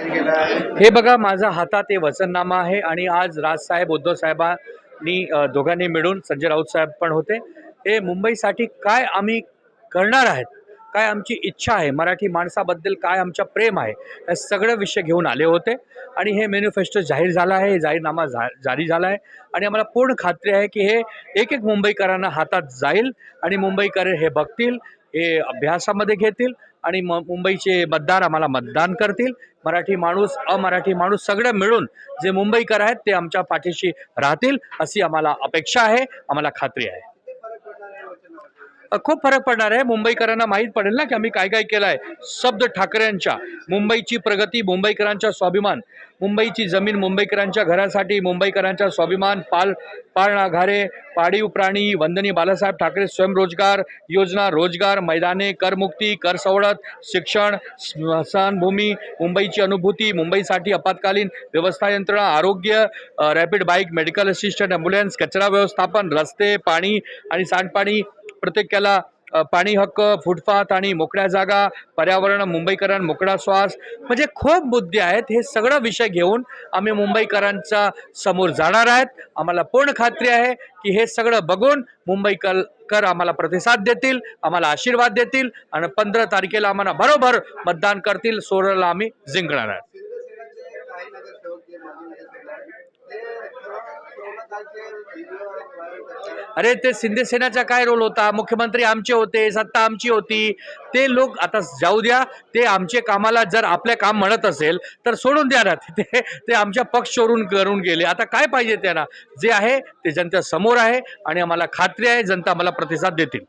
हे बघा माझा हातात हे वचननामा आहे आणि आज राजसाहेब उद्धव साहेबांनी दोघांनी मिळून संजय राऊत साहेब पण होते. हे मुंबईसाठी काय आम्ही करणार आहेत? काय आमची इच्छा आहे? मराठी माणसाबद्दल काय आमचा प्रेम आहे? हे सगळं विषय घेऊन आले होते. आणि हे मॅनिफेस्टो जाहीर झाला आहे हे जाहीरनामा जा जारी झाला आहे. आणि आम्हाला पूर्ण खात्री आहे की हे एक एक मुंबईकरांना हातात जाईल आणि मुंबईकर हे बघतील. हे अभ्यासामध्ये घेतील आणि म मुंबईचे मतदार आम्हाला मतदान करतील. मराठी माणूस अमराठी माणूस सगळं मिळून जे मुंबईकर आहेत ते आमच्या पाठीशी राहतील अशी आम्हाला अपेक्षा आहे आम्हाला खात्री आहे. खूप फरक पडणार आहे. मुंबईकरांना माहीत पडेल ना की आम्ही काय काय केलं आहे शब्द ठाकरेंच्या मुंबईची प्रगती मुंबईकरांचा स्वाभिमान मुंबईची जमीन मुंबईकरांच्या घरासाठी मुंबईकरांचा स्वाभिमान पाल पाळणा घारे पाळीव प्राणी वंदनी बालासाहेब ठाकरे स्वयंरोजगार योजना रोजगार मैदाने करमुक्ती कर सवलत शिक्षण स्मशानभूमी मुंबईची अनुभूती मुंबईसाठी आपत्कालीन व्यवस्था यंत्रणा आरोग्य rapid bike medical assistant ambulance कचरा व्यवस्थापन रस्ते पाणी आणि सांडपाणी प्रत्येकाला पाणी हक्क फुटपाथ आणि मोकळ्या जागा पर्यावरण मुंबईकरां मोकळा श्वास म्हणजे खूप मुद्दे आहेत. हे सगळं विषय घेऊन आम्ही मुंबईकरांच्या समोर जाणार आहेत. आम्हाला पूर्ण खात्री आहे की हे सगळं बघून मुंबईकर कर आम्हाला प्रतिसाद देतील आम्हाला आशीर्वाद देतील आणि पंधरा तारखेला आम्हाला बरोबर मतदान करतील सोळाला आम्ही जिंकणार आहोत. अरे ते शिंदे सेनाचा काय रोल होता? मुख्यमंत्री आमचे होते सत्ता आमची होती. ते लोक आता जाऊ द्या ते आमचे कामाला जर आपले काम म्हणत असेल तर सोडून द्या ना. ते ते आमच्या पक्ष चोरून करून गेले. आता काय पाहिजे त्यांना? जे आहे ते जनता समोर आहे आणि आम्हाला खात्री आहे जनता मला प्रतिसाद देतील.